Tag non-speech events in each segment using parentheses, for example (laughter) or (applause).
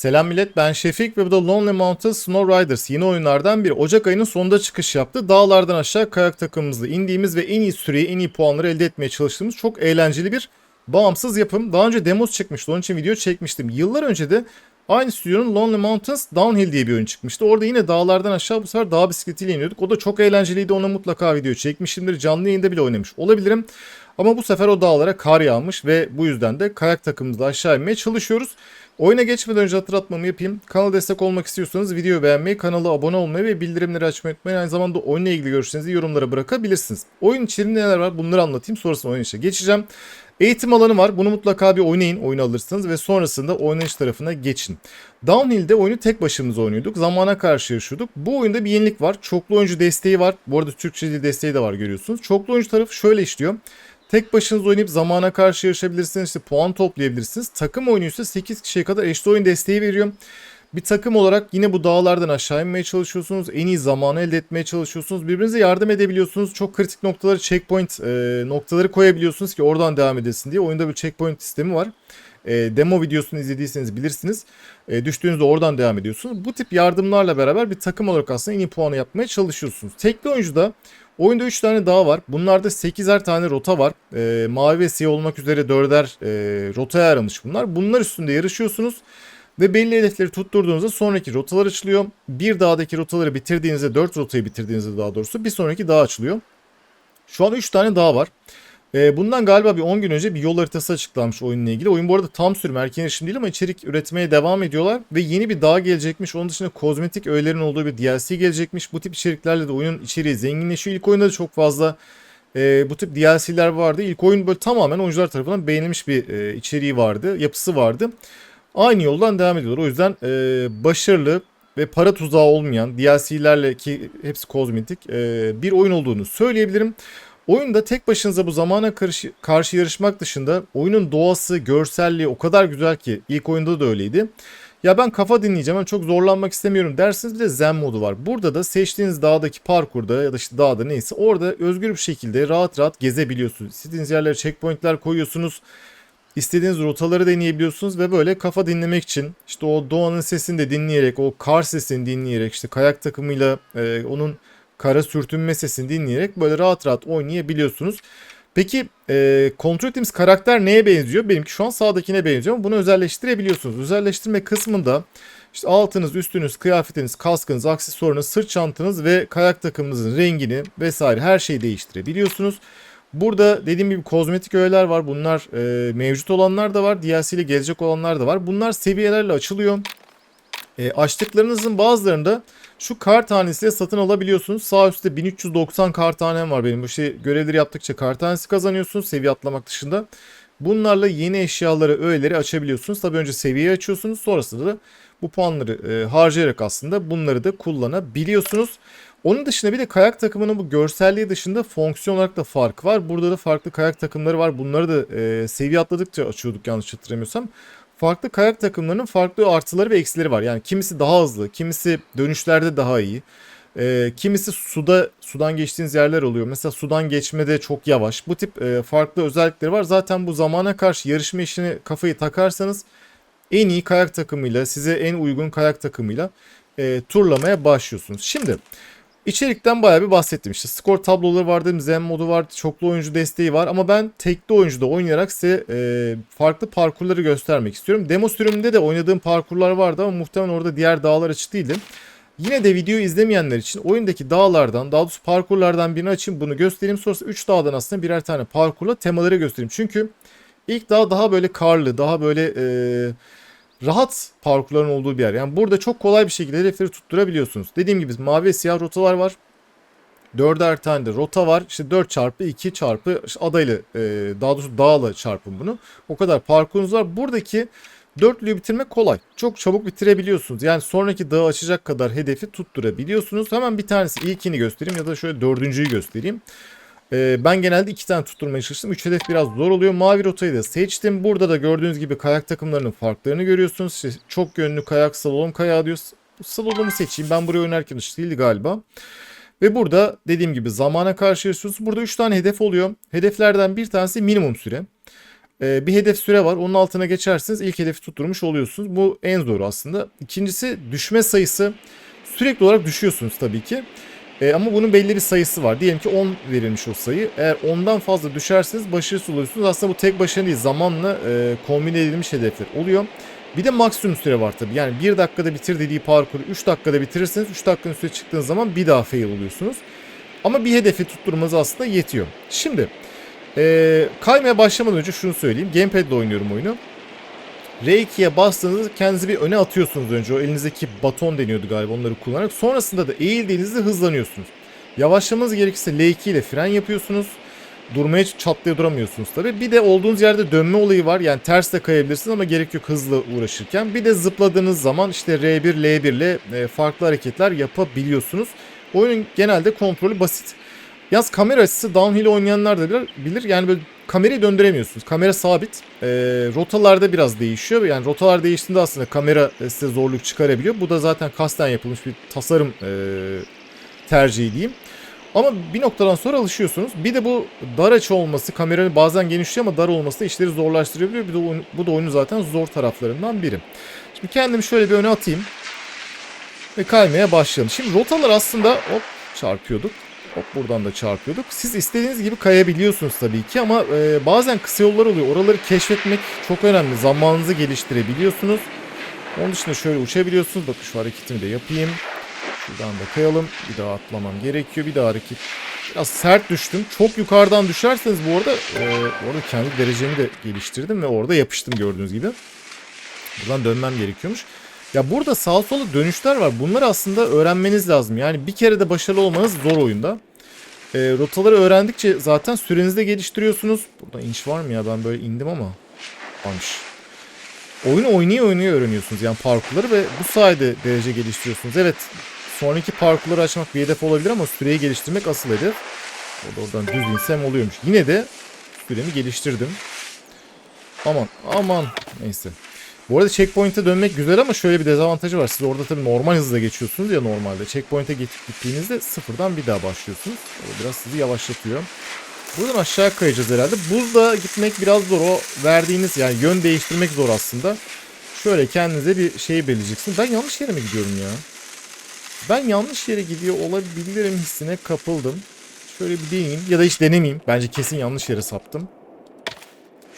Selam millet ben Şefik ve bu da Lonely Mountain Snow Riders yeni oyunlardan biri. Ocak ayının sonunda çıkış yaptı. Dağlardan aşağı kayak takımımızla indiğimiz ve en iyi süreyi en iyi puanları elde etmeye çalıştığımız çok eğlenceli bir bağımsız yapım. Daha önce demos çıkmıştı onun için video çekmiştim. Yıllar önce de aynı stüdyonun Lonely Mountains Downhill diye bir oyun çıkmıştı. Orada yine dağlardan aşağı bu sefer dağ bisikletiyle iniyorduk. O da çok eğlenceliydi ona mutlaka video çekmişimdir. Canlı yayında bile oynamış olabilirim. Ama bu sefer o dağlara kar yağmış ve bu yüzden de kayak takımımızla aşağı inmeye çalışıyoruz. Oyuna geçmeden önce hatırlatmamı yapayım. Kanala destek olmak istiyorsanız videoyu beğenmeyi, kanala abone olmayı ve bildirimleri açmayı unutmayın. Aynı zamanda oyunla ilgili görüşlerinizi yorumlara bırakabilirsiniz. Oyun içeriğinde neler var bunları anlatayım. Sonrasında oyun işe geçeceğim. Eğitim alanı var. Bunu mutlaka bir oynayın. Oyunu alırsınız ve sonrasında oynayış tarafına geçin. Downhill'de oyunu tek başımıza oynuyorduk. Zamana karşı yarışıyorduk. Bu oyunda bir yenilik var. Çoklu oyuncu desteği var. Bu arada Türkçe dil desteği de var görüyorsunuz. Çoklu oyuncu tarafı şöyle işliyor. Tek başınıza oynayıp zamana karşı yarışabilirsiniz. işte puan toplayabilirsiniz. Takım oyunu ise 8 kişiye kadar eşit oyun desteği veriyor. Bir takım olarak yine bu dağlardan aşağı inmeye çalışıyorsunuz. En iyi zamanı elde etmeye çalışıyorsunuz. Birbirinize yardım edebiliyorsunuz. Çok kritik noktaları checkpoint e, noktaları koyabiliyorsunuz ki oradan devam edesin diye. Oyunda bir checkpoint sistemi var. E, demo videosunu izlediyseniz bilirsiniz. E, düştüğünüzde oradan devam ediyorsunuz. Bu tip yardımlarla beraber bir takım olarak aslında en iyi puanı yapmaya çalışıyorsunuz. Tekli oyuncuda Oyunda 3 tane dağ var. Bunlarda 8'er tane rota var. E, mavi ve siyah olmak üzere 4'er e, rotaya ayrılmış bunlar. Bunlar üstünde yarışıyorsunuz. Ve belli hedefleri tutturduğunuzda sonraki rotalar açılıyor. Bir dağdaki rotaları bitirdiğinizde 4 rotayı bitirdiğinizde daha doğrusu bir sonraki dağ açılıyor. Şu an 3 tane dağ var. E, bundan galiba bir 10 gün önce bir yol haritası açıklanmış oyunla ilgili. Oyun bu arada tam sürüm erken erişim değil ama içerik üretmeye devam ediyorlar. Ve yeni bir dağ gelecekmiş. Onun dışında kozmetik öğelerin olduğu bir DLC gelecekmiş. Bu tip içeriklerle de oyunun içeriği zenginleşiyor. İlk oyunda da çok fazla e, bu tip DLC'ler vardı. İlk oyun böyle tamamen oyuncular tarafından beğenilmiş bir e, içeriği vardı. Yapısı vardı. Aynı yoldan devam ediyorlar. O yüzden e, başarılı ve para tuzağı olmayan DLC'lerle ki hepsi kozmetik e, bir oyun olduğunu söyleyebilirim. Oyunda tek başınıza bu zamana karşı, karşı yarışmak dışında oyunun doğası, görselliği o kadar güzel ki ilk oyunda da öyleydi. Ya ben kafa dinleyeceğim ama çok zorlanmak istemiyorum dersiniz bir de zen modu var. Burada da seçtiğiniz dağdaki parkurda ya da işte dağda neyse orada özgür bir şekilde rahat rahat gezebiliyorsunuz. İstediğiniz yerlere checkpointler koyuyorsunuz. İstediğiniz rotaları deneyebiliyorsunuz ve böyle kafa dinlemek için işte o doğanın sesini de dinleyerek o kar sesini dinleyerek işte kayak takımıyla e, onun kara sürtünme sesini dinleyerek böyle rahat rahat oynayabiliyorsunuz. Peki e, kontrol ettiğimiz karakter neye benziyor? Benimki şu an sağdakine benziyor ama bunu özelleştirebiliyorsunuz. Özelleştirme kısmında işte altınız, üstünüz, kıyafetiniz, kaskınız, aksesuarınız, sırt çantanız ve kayak takımınızın rengini vesaire her şeyi değiştirebiliyorsunuz. Burada dediğim gibi kozmetik öğeler var. Bunlar e, mevcut olanlar da var. DLC ile gelecek olanlar da var. Bunlar seviyelerle açılıyor. E, açtıklarınızın bazılarında şu kar tanesiyle satın alabiliyorsunuz. Sağ üstte 1390 kar tanem var benim. Bu şey görevleri yaptıkça kar tanesi kazanıyorsunuz seviye atlamak dışında. Bunlarla yeni eşyaları, öğeleri açabiliyorsunuz. Tabi önce seviyeyi açıyorsunuz. Sonrasında da bu puanları e, harcayarak aslında bunları da kullanabiliyorsunuz. Onun dışında bir de kayak takımının bu görselliği dışında fonksiyon olarak da fark var. Burada da farklı kayak takımları var. Bunları da e, seviye atladıkça açıyorduk yanlış hatırlamıyorsam farklı kayak takımlarının farklı artıları ve eksileri var. Yani kimisi daha hızlı, kimisi dönüşlerde daha iyi. E, kimisi suda sudan geçtiğiniz yerler oluyor. Mesela sudan geçmede çok yavaş. Bu tip e, farklı özellikleri var. Zaten bu zamana karşı yarışma işini kafayı takarsanız en iyi kayak takımıyla, size en uygun kayak takımıyla e, turlamaya başlıyorsunuz. Şimdi İçerikten bayağı bir bahsettim. İşte skor tabloları vardı, zen modu var, çoklu oyuncu desteği var. Ama ben tekli oyuncuda oynayarak size e, farklı parkurları göstermek istiyorum. Demo sürümünde de oynadığım parkurlar vardı ama muhtemelen orada diğer dağlar açık değildi. Yine de videoyu izlemeyenler için oyundaki dağlardan, daha doğrusu parkurlardan birini açayım bunu göstereyim. Sonrasında 3 dağdan aslında birer tane parkurla temaları göstereyim. Çünkü ilk dağ daha böyle karlı, daha böyle... E, rahat parkurların olduğu bir yer. Yani burada çok kolay bir şekilde hedefleri tutturabiliyorsunuz. Dediğim gibi mavi ve siyah rotalar var. Dörder tane de rota var. İşte 4 çarpı 2 çarpı işte adayla e, daha doğrusu dağla çarpın bunu. O kadar parkurunuz var. Buradaki dörtlüyü bitirmek kolay. Çok çabuk bitirebiliyorsunuz. Yani sonraki dağı açacak kadar hedefi tutturabiliyorsunuz. Hemen bir tanesi ilkini göstereyim ya da şöyle dördüncüyü göstereyim. Ee, ben genelde iki tane tutturmaya çalıştım. Üç hedef biraz zor oluyor. Mavi rotayı da seçtim. Burada da gördüğünüz gibi kayak takımlarının farklarını görüyorsunuz. İşte çok yönlü kayak, slalom kayağı diyor. Slalomu seçeyim. Ben buraya oynarken ışık değildi galiba. Ve burada dediğim gibi zamana karşı yarışıyorsunuz. Burada 3 tane hedef oluyor. Hedeflerden bir tanesi minimum süre. Ee, bir hedef süre var. Onun altına geçerseniz ilk hedefi tutturmuş oluyorsunuz. Bu en zoru aslında. İkincisi düşme sayısı sürekli olarak düşüyorsunuz tabii ki. Ee, ama bunun belli bir sayısı var. Diyelim ki 10 verilmiş o sayı. Eğer 10'dan fazla düşerseniz başarısız oluyorsunuz. Aslında bu tek başına değil zamanla e, kombine edilmiş hedefler oluyor. Bir de maksimum süre var tabii. Yani 1 dakikada bitir dediği parkuru 3 dakikada bitirirseniz 3 dakikanın üstüne çıktığınız zaman bir daha fail oluyorsunuz. Ama bir hedefi tutturmanız aslında yetiyor. Şimdi ee, kaymaya başlamadan önce şunu söyleyeyim. Gamepad ile oynuyorum oyunu. R2'ye bastığınızda kendinizi bir öne atıyorsunuz önce. O elinizdeki baton deniyordu galiba onları kullanarak. Sonrasında da eğildiğinizde hızlanıyorsunuz. Yavaşlamanız gerekirse L2 ile fren yapıyorsunuz. Durmaya çatlaya duramıyorsunuz tabi. Bir de olduğunuz yerde dönme olayı var. Yani ters de kayabilirsiniz ama gerek yok hızlı uğraşırken. Bir de zıpladığınız zaman işte R1, L1 ile e, farklı hareketler yapabiliyorsunuz. Oyunun genelde kontrolü basit. Yalnız kamera açısı downhill oynayanlar da bilir. Yani böyle kamerayı döndüremiyorsunuz. Kamera sabit. E, rotalarda biraz değişiyor. Yani rotalar değiştiğinde aslında kamera e, size zorluk çıkarabiliyor. Bu da zaten kasten yapılmış bir tasarım e, tercihi diyeyim. Ama bir noktadan sonra alışıyorsunuz. Bir de bu dar açı olması kameranın bazen genişliyor ama dar olması da işleri zorlaştırabiliyor. Bir de oyun- bu da oyunun zaten zor taraflarından biri. Şimdi kendimi şöyle bir öne atayım. Ve kaymaya başlayalım. Şimdi rotalar aslında hop çarpıyorduk. Hop buradan da çarpıyorduk. Siz istediğiniz gibi kayabiliyorsunuz tabii ki ama e, bazen kısa yollar oluyor. Oraları keşfetmek çok önemli. Zamanınızı geliştirebiliyorsunuz. Onun dışında şöyle uçabiliyorsunuz. Bakın şu hareketimi de yapayım. Şuradan da kayalım. Bir daha atlamam gerekiyor. Bir daha hareket. Biraz sert düştüm. Çok yukarıdan düşerseniz bu arada e, orada kendi derecemi de geliştirdim ve orada yapıştım gördüğünüz gibi. Buradan dönmem gerekiyormuş. Ya burada sağ sola dönüşler var. Bunları aslında öğrenmeniz lazım. Yani bir kere de başarılı olmanız zor oyunda. E, rotaları öğrendikçe zaten sürenizi de geliştiriyorsunuz. Burada inç var mı ya? Ben böyle indim ama. Varmış. Oyunu oynaya oynaya öğreniyorsunuz. Yani parkurları ve bu sayede derece geliştiriyorsunuz. Evet sonraki parkurları açmak bir hedef olabilir ama süreyi geliştirmek asıl hedef. O da oradan düz insem oluyormuş. Yine de süremi geliştirdim. Aman aman neyse. Bu arada checkpoint'e dönmek güzel ama şöyle bir dezavantajı var. Siz orada tabii normal hızla geçiyorsunuz ya normalde. Checkpoint'e git- gittiğinizde sıfırdan bir daha başlıyorsunuz. O biraz sizi yavaşlatıyor. Buradan aşağı kayacağız herhalde. Buzda gitmek biraz zor. O verdiğiniz yani yön değiştirmek zor aslında. Şöyle kendinize bir şey belirleyeceksiniz. Ben yanlış yere mi gidiyorum ya? Ben yanlış yere gidiyor olabilirim hissine kapıldım. Şöyle bir deneyeyim ya da hiç denemeyeyim. Bence kesin yanlış yere saptım.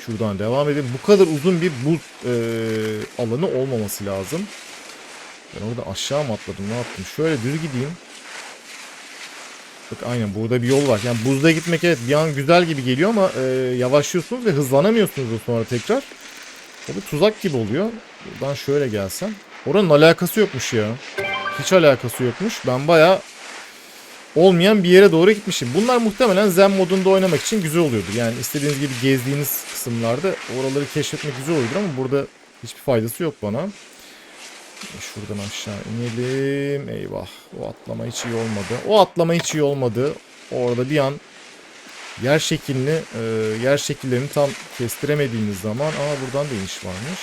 Şuradan devam edelim. Bu kadar uzun bir buz eee, alanı olmaması lazım. Ben orada aşağı mı atladım ne yaptım? Şöyle düz gideyim. Bak aynen burada bir yol var. Yani buzda gitmek evet bir an güzel gibi geliyor ama eee, yavaşlıyorsunuz ve hızlanamıyorsunuz sonra tekrar. O bir tuzak gibi oluyor. Buradan şöyle gelsem. Oranın alakası yokmuş ya. Hiç alakası yokmuş. Ben baya olmayan bir yere doğru gitmişim. Bunlar muhtemelen Zen modunda oynamak için güzel oluyordur. Yani istediğiniz gibi gezdiğiniz kısımlarda oraları keşfetmek güzel oluyordur ama burada hiçbir faydası yok bana. Şuradan aşağı inelim. Eyvah. O atlama hiç iyi olmadı. O atlama hiç iyi olmadı. Orada bir an yer şeklini, e, yer şekillerini tam kestiremediğiniz zaman aa buradan da iniş varmış.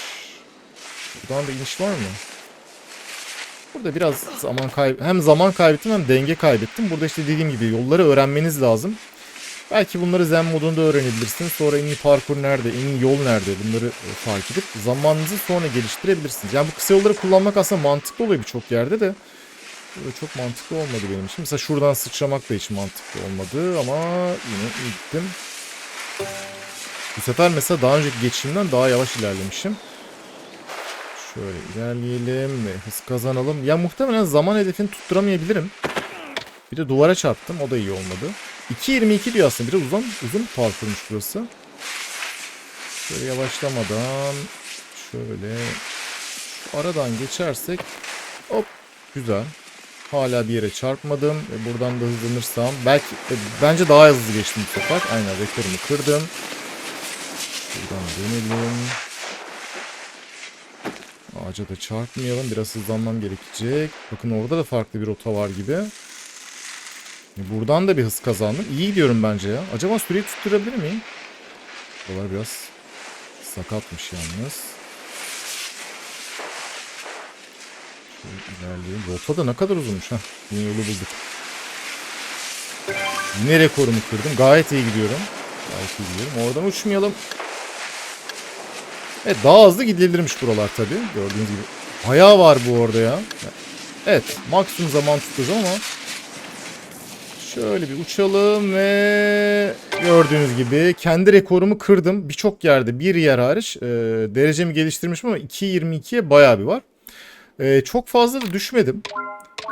Buradan da iniş var mı? Burada biraz zaman kayb hem zaman kaybettim hem denge kaybettim. Burada işte dediğim gibi yolları öğrenmeniz lazım. Belki bunları zen modunda öğrenebilirsiniz. Sonra en iyi parkur nerede, en iyi yol nerede bunları e, fark edip zamanınızı sonra geliştirebilirsiniz. Yani bu kısa yolları kullanmak aslında mantıklı oluyor birçok yerde de. Burada çok mantıklı olmadı benim için. Mesela şuradan sıçramak da hiç mantıklı olmadı ama yine iyi gittim. Bu sefer mesela daha önceki geçişimden daha yavaş ilerlemişim. Şöyle ilerleyelim ve hız kazanalım. Ya muhtemelen zaman hedefini tutturamayabilirim. Bir de duvara çarptım. O da iyi olmadı. 2.22 diyor aslında. Biraz uzun, uzun parkurmuş burası. Şöyle yavaşlamadan şöyle aradan geçersek hop güzel. Hala bir yere çarpmadım. E, buradan da hızlanırsam belki e, bence daha hızlı geçtim bu sefer. Aynen rekorumu kırdım. Şuradan dönelim. Ağaca da çarpmayalım. Biraz hızlanmam gerekecek. Bakın orada da farklı bir rota var gibi. Buradan da bir hız kazandım. İyi gidiyorum bence ya. Acaba süreyi tutturabilir miyim? Buralar biraz sakatmış yalnız. Şöyle ilerleyelim. Rota da ne kadar uzunmuş ha. Yine yolu bulduk. Yine rekorumu kırdım. Gayet iyi gidiyorum. Gayet iyi gidiyorum. Oradan uçmayalım. Evet daha hızlı gidilebilirmiş buralar tabii. Gördüğünüz gibi. Bayağı var bu orada ya. Evet maksimum zaman tutacağız ama Şöyle bir uçalım ve gördüğünüz gibi kendi rekorumu kırdım. Birçok yerde bir yer hariç e, derecemi geliştirmişim ama 2.22'ye bayağı bir var. E, çok fazla da düşmedim.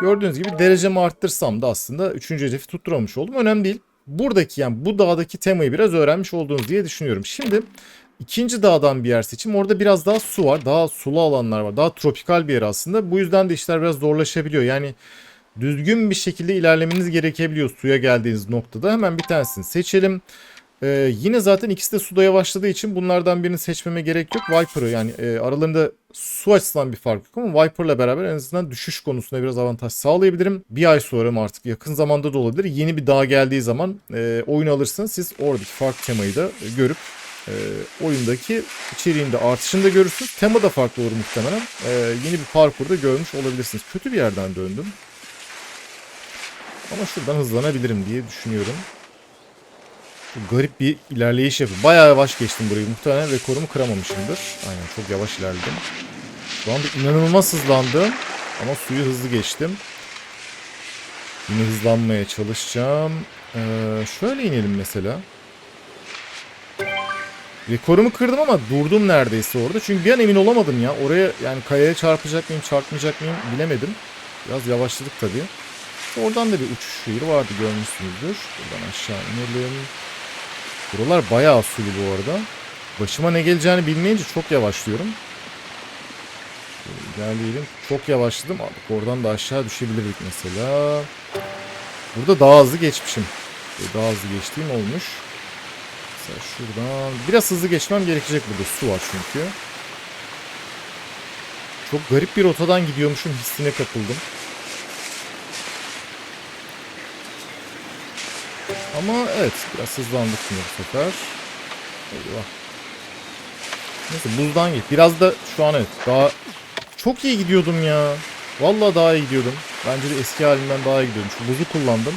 Gördüğünüz gibi derecemi arttırsam da aslında 3. hedefi tutturamamış oldum. Önemli değil. Buradaki yani bu dağdaki temayı biraz öğrenmiş oldunuz diye düşünüyorum. Şimdi ikinci dağdan bir yer seçim. Orada biraz daha su var. Daha sulu alanlar var. Daha tropikal bir yer aslında. Bu yüzden de işler biraz zorlaşabiliyor. Yani düzgün bir şekilde ilerlemeniz gerekebiliyor suya geldiğiniz noktada. Hemen bir tanesini seçelim. Ee, yine zaten ikisi de suda yavaşladığı için bunlardan birini seçmeme gerek yok. Viper'ı yani e, aralarında su açısından bir fark yok ama Viper'la beraber en azından düşüş konusunda biraz avantaj sağlayabilirim. Bir ay sonra mı artık yakın zamanda da olabilir. Yeni bir dağ geldiği zaman e, oyun alırsınız. Siz oradaki farklı temayı da görüp e, oyundaki içeriğinde artışını da görürsünüz. Tema da farklı olur muhtemelen. E, yeni bir parkurda görmüş olabilirsiniz. Kötü bir yerden döndüm. Ama şuradan hızlanabilirim diye düşünüyorum. Çok garip bir ilerleyiş yapıyor. Bayağı yavaş geçtim burayı. Muhtemelen rekorumu kıramamışımdır. Aynen çok yavaş ilerledim. Şu anda inanılmaz hızlandım. Ama suyu hızlı geçtim. Yine hızlanmaya çalışacağım. Ee, şöyle inelim mesela. Rekorumu kırdım ama durdum neredeyse orada. Çünkü bir an emin olamadım ya. Oraya yani kayaya çarpacak mıyım, çarpmayacak mıyım bilemedim. Biraz yavaşladık tabii. Oradan da bir uçuş yeri vardı görmüşsünüzdür. Buradan aşağı inelim. Buralar bayağı sulu bu arada. Başıma ne geleceğini bilmeyince çok yavaşlıyorum. İlerleyelim. Çok yavaşladım. Bak oradan da aşağı düşebilirdik mesela. Burada daha hızlı geçmişim. Daha hızlı geçtiğim olmuş. Mesela şuradan. Biraz hızlı geçmem gerekecek burada. Su var çünkü. Çok garip bir rotadan gidiyormuşum hissine kapıldım. Ama evet biraz hızlandık yine bu sefer. Eyvah. Neyse buzdan git. Biraz da şu an evet daha çok iyi gidiyordum ya. Vallahi daha iyi gidiyordum. Bence de eski halimden daha iyi gidiyordum. Şu buzu kullandım.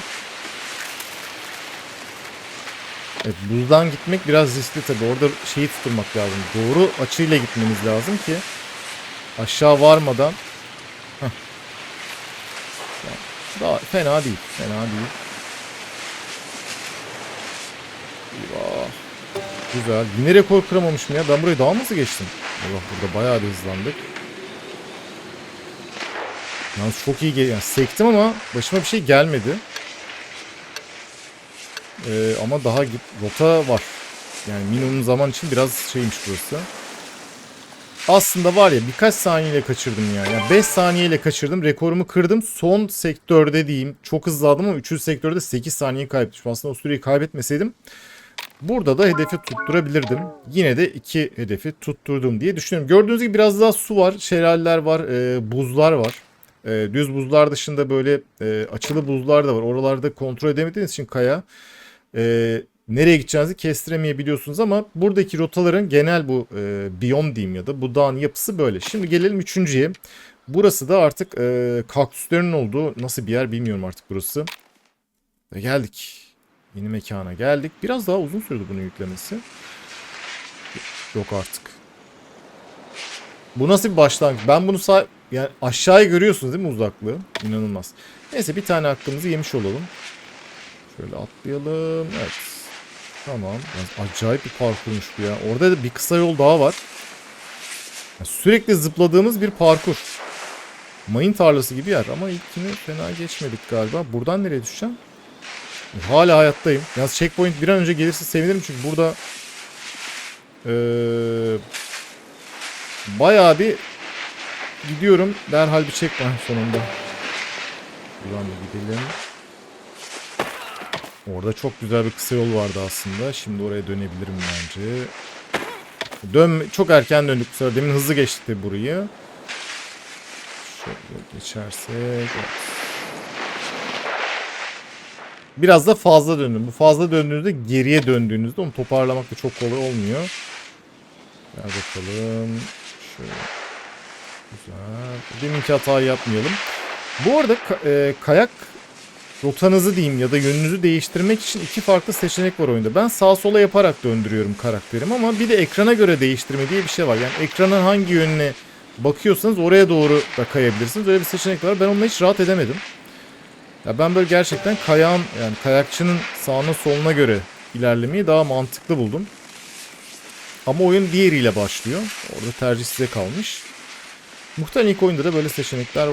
Evet buzdan gitmek biraz riskli tabi. Orada şeyi tutturmak lazım. Doğru açıyla gitmeniz lazım ki aşağı varmadan Heh. Daha fena değil. Fena değil. Eyvah. Güzel. Yine rekor kıramamışım ya. Ben burayı daha mı geçtim? Allah burada bayağı bir hızlandık. Yalnız çok iyi geliyor. Yani sektim ama başıma bir şey gelmedi. Ee, ama daha git rota var. Yani minimum zaman için biraz şeymiş burası. Aslında var ya birkaç saniyeyle kaçırdım ya. Yani 5 saniyeyle kaçırdım. Rekorumu kırdım. Son sektörde diyeyim. Çok hızlı aldım ama 3. sektörde 8 saniye kaybetmişim. Aslında o süreyi kaybetmeseydim Burada da hedefi tutturabilirdim. Yine de iki hedefi tutturdum diye düşünüyorum. Gördüğünüz gibi biraz daha su var, şelaleler var, e, buzlar var. E, düz buzlar dışında böyle e, açılı buzlar da var. Oralarda kontrol edemediğiniz için kaya e, nereye gideceğinizi kestiremeyebiliyorsunuz ama buradaki rotaların genel bu e, biyom diyeyim ya da bu dağın yapısı böyle. Şimdi gelelim üçüncüye. Burası da artık e, kaktüslerin olduğu nasıl bir yer bilmiyorum artık burası. Ve geldik. Yeni mekana geldik. Biraz daha uzun sürdü bunu yüklemesi. Yok artık. Bu nasıl bir başlangıç? Ben bunu sağ... Yani aşağıya görüyorsunuz değil mi uzaklığı? İnanılmaz. Neyse bir tane hakkımızı yemiş olalım. Şöyle atlayalım. Evet. Tamam. Yani acayip bir parkurmuş bu ya. Orada da bir kısa yol daha var. Yani sürekli zıpladığımız bir parkur. Mayın tarlası gibi yer ama ilkini fena geçmedik galiba. Buradan nereye düşeceğim? Hala hayattayım. Yalnız checkpoint bir an önce gelirse sevinirim çünkü burada ee, bayağı bir gidiyorum. Derhal bir checkpoint sonunda. Buradan da gidelim. Orada çok güzel bir kısa yol vardı aslında. Şimdi oraya dönebilirim bence. Dön çok erken döndük bu sefer. Demin hızlı geçtik de burayı. Şöyle geçersek. Biraz da fazla döndüm. Bu fazla döndüğünüzde geriye döndüğünüzde onu toparlamak da çok kolay olmuyor. Gel bakalım. Şöyle. Güzel. Deminki hatayı yapmayalım. Bu arada e, kayak rotanızı diyeyim ya da yönünüzü değiştirmek için iki farklı seçenek var oyunda. Ben sağ sola yaparak döndürüyorum karakterimi ama bir de ekrana göre değiştirme diye bir şey var. Yani ekranın hangi yönüne bakıyorsanız oraya doğru da kayabilirsiniz. Öyle bir seçenek var. Ben onunla hiç rahat edemedim. Ya ben böyle gerçekten kayağın yani kayakçının sağına soluna göre ilerlemeyi daha mantıklı buldum. Ama oyun diğeriyle başlıyor. Orada tercih size kalmış. Muhtemelen ilk oyunda da böyle seçenekler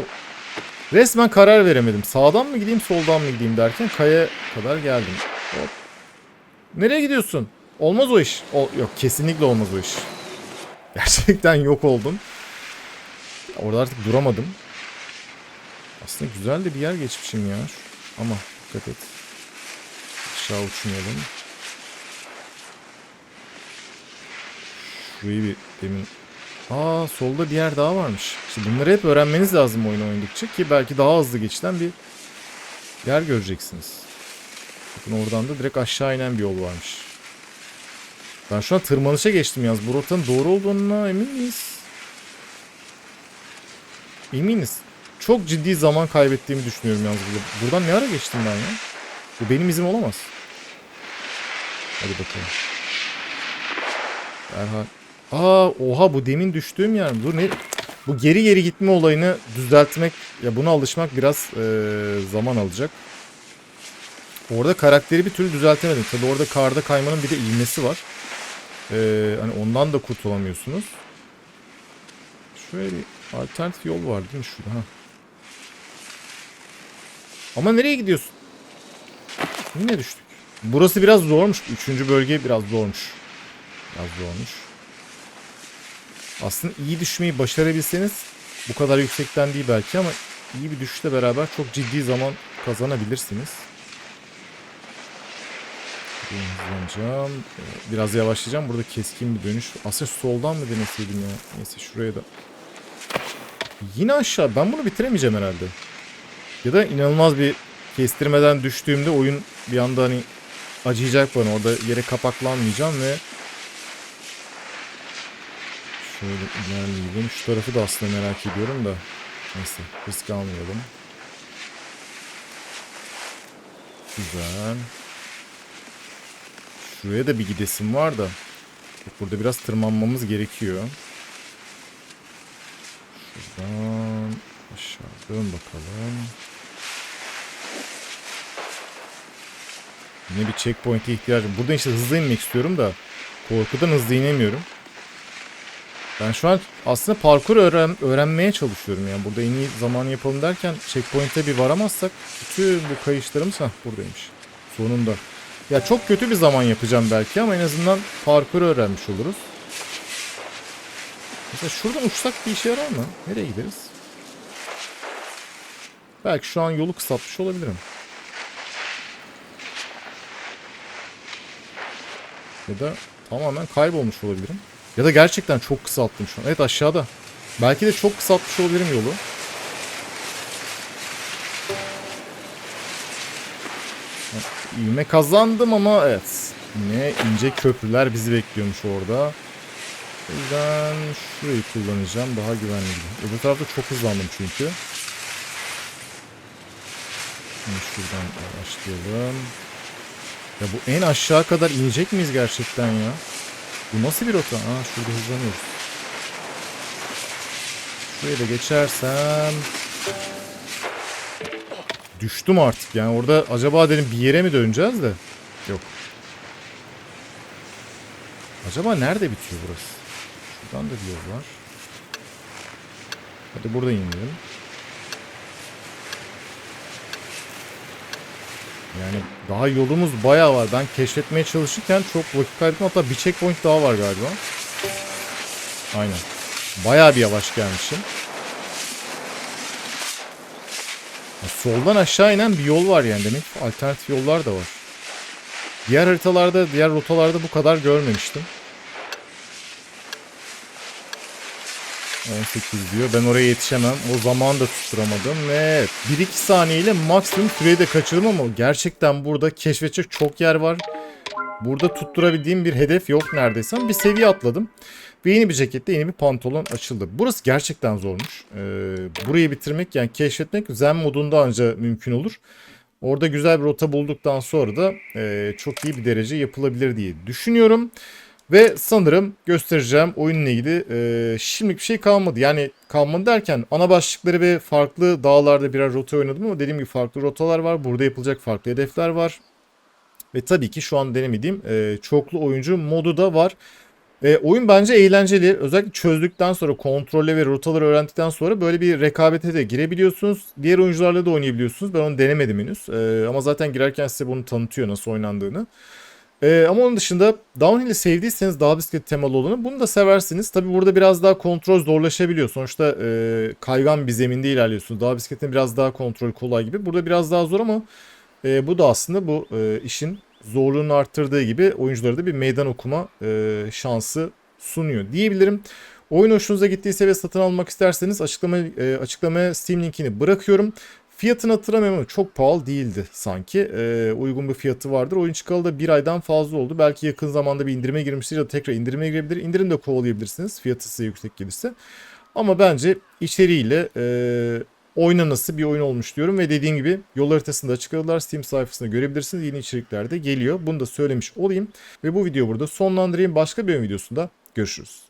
Resmen karar veremedim. Sağdan mı gideyim soldan mı gideyim derken kaya kadar geldim. Hop. Nereye gidiyorsun? Olmaz o iş. O, yok kesinlikle olmaz o iş. (laughs) Gerçekten yok oldum. Orada artık duramadım. Aslında güzel de bir yer geçmişim ya. Ama dikkat et. Aşağı uçmayalım. Şurayı bir demin Aa solda bir yer daha varmış. İşte bunları hep öğrenmeniz lazım oyun oynadıkça ki belki daha hızlı geçilen bir yer göreceksiniz. Bakın oradan da direkt aşağı inen bir yol varmış. Ben şu an tırmanışa geçtim yalnız. Bu rotanın doğru olduğuna emin miyiz? Eminiz. Çok ciddi zaman kaybettiğimi düşünüyorum yalnız burada. Buradan ne ara geçtim ben ya? Bu benim izim olamaz. Hadi bakalım. Derhal Aa oha bu demin düştüğüm yer mi? Dur ne? Bu geri geri gitme olayını düzeltmek ya buna alışmak biraz eee, zaman alacak. Orada karakteri bir türlü düzeltemedim. Tabi orada karda kaymanın bir de ilmesi var. Eee, hani ondan da kurtulamıyorsunuz. Şöyle bir alternatif yol var değil mi şurada? Ha. Ama nereye gidiyorsun? Yine düştük. Burası biraz zormuş. Üçüncü bölge biraz zormuş. Biraz zormuş. Aslında iyi düşmeyi başarabilseniz bu kadar yüksekten değil belki ama iyi bir düşüşle beraber çok ciddi zaman kazanabilirsiniz. Hızlanacağım. Ee, Biraz yavaşlayacağım. Burada keskin bir dönüş. Aslında soldan mı deneseydim ya? Neyse şuraya da. Yine aşağı. Ben bunu bitiremeyeceğim herhalde. Ya da inanılmaz bir kestirmeden düştüğümde oyun bir anda hani acıyacak bana. Orada yere kapaklanmayacağım ve Şöyle ilerleyelim. Şu tarafı da aslında merak ediyorum da. Neyse risk almayalım. Güzel. Şuraya da bir gidesim var da. Burada biraz tırmanmamız gerekiyor. Şuradan aşağı dön bakalım. Yine bir checkpoint'e ihtiyacım. Burada işte hızlı inmek istiyorum da korkudan hızlı inemiyorum. Ben şu an aslında parkur öğren öğrenmeye çalışıyorum yani. Burada en iyi zamanı yapalım derken checkpoint'e bir varamazsak bütün bu kayışlarımız hah buradaymış. Sonunda. Ya çok kötü bir zaman yapacağım belki ama en azından parkur öğrenmiş oluruz. Mesela şuradan uçsak bir işe yarar mı? Nereye gideriz? Belki şu an yolu kısaltmış olabilirim. Ya da tamamen kaybolmuş olabilirim. Ya da gerçekten çok kısalttım şu an. Evet aşağıda. Belki de çok kısaltmış olabilirim yolu. İlme kazandım ama evet. Yine ince köprüler bizi bekliyormuş orada. O yüzden şurayı kullanacağım. Daha güvenli. Öbür tarafta çok hızlandım çünkü. Şimdi şuradan başlayalım. Ya bu en aşağı kadar inecek miyiz gerçekten ya? Bu nasıl bir rota? Aa şurada hızlanıyoruz. Şuraya da geçersem... Düştüm artık yani orada acaba dedim bir yere mi döneceğiz de. Yok. Acaba nerede bitiyor burası? Şuradan da bir yol var. Hadi burada inelim. Yani daha yolumuz bayağı var. Ben keşfetmeye çalışırken çok vakit kaybettim. Hatta bir checkpoint daha var galiba. Aynen. Bayağı bir yavaş gelmişim. Soldan aşağı inen bir yol var yani. Demek alternatif yollar da var. Diğer haritalarda, diğer rotalarda bu kadar görmemiştim. 18 diyor. Ben oraya yetişemem. O zaman da tutturamadım. Ve 1-2 saniyeyle maksimum süreyi de kaçırdım ama gerçekten burada keşfedecek çok yer var. Burada tutturabildiğim bir hedef yok neredeyse. Bir seviye atladım. Ve yeni bir ceketle yeni bir pantolon açıldı. Burası gerçekten zormuş. Ee, burayı bitirmek yani keşfetmek zen modunda anca mümkün olur. Orada güzel bir rota bulduktan sonra da e, çok iyi bir derece yapılabilir diye düşünüyorum. Ve sanırım göstereceğim oyunla ilgili e, şimdilik bir şey kalmadı. Yani kalmadı derken ana başlıkları ve farklı dağlarda birer rota oynadım ama dediğim gibi farklı rotalar var. Burada yapılacak farklı hedefler var. Ve tabii ki şu an denemediğim e, çoklu oyuncu modu da var. E, oyun bence eğlenceli. Özellikle çözdükten sonra kontrolle ve rotaları öğrendikten sonra böyle bir rekabete de girebiliyorsunuz. Diğer oyuncularla da oynayabiliyorsunuz. Ben onu denemedim henüz. E, ama zaten girerken size bunu tanıtıyor nasıl oynandığını. E, ama onun dışında Downhill'i sevdiyseniz dağ bisikleti temalı olanı bunu da seversiniz. Tabi burada biraz daha kontrol zorlaşabiliyor. Sonuçta e, kaygan bir zeminde ilerliyorsunuz. Dağ bisikletinde biraz daha kontrol kolay gibi. Burada biraz daha zor ama e, bu da aslında bu e, işin zorluğunu arttırdığı gibi oyunculara da bir meydan okuma e, şansı sunuyor diyebilirim. Oyun hoşunuza gittiyse ve satın almak isterseniz açıklama, e, açıklamaya Steam linkini bırakıyorum. Fiyatını hatırlamıyorum ama çok pahalı değildi sanki. E, uygun bir fiyatı vardır. Oyun çıkalı da bir aydan fazla oldu. Belki yakın zamanda bir indirime girmiştir ya da tekrar indirime girebilir. İndirim de kovalayabilirsiniz fiyatı size yüksek gelirse. Ama bence içeriğiyle e, oynanası bir oyun olmuş diyorum ve dediğim gibi yol haritasını da açıkladılar. Steam sayfasında görebilirsiniz. Yeni içerikler de geliyor. Bunu da söylemiş olayım. Ve bu videoyu burada sonlandırayım. Başka bir videosunda görüşürüz.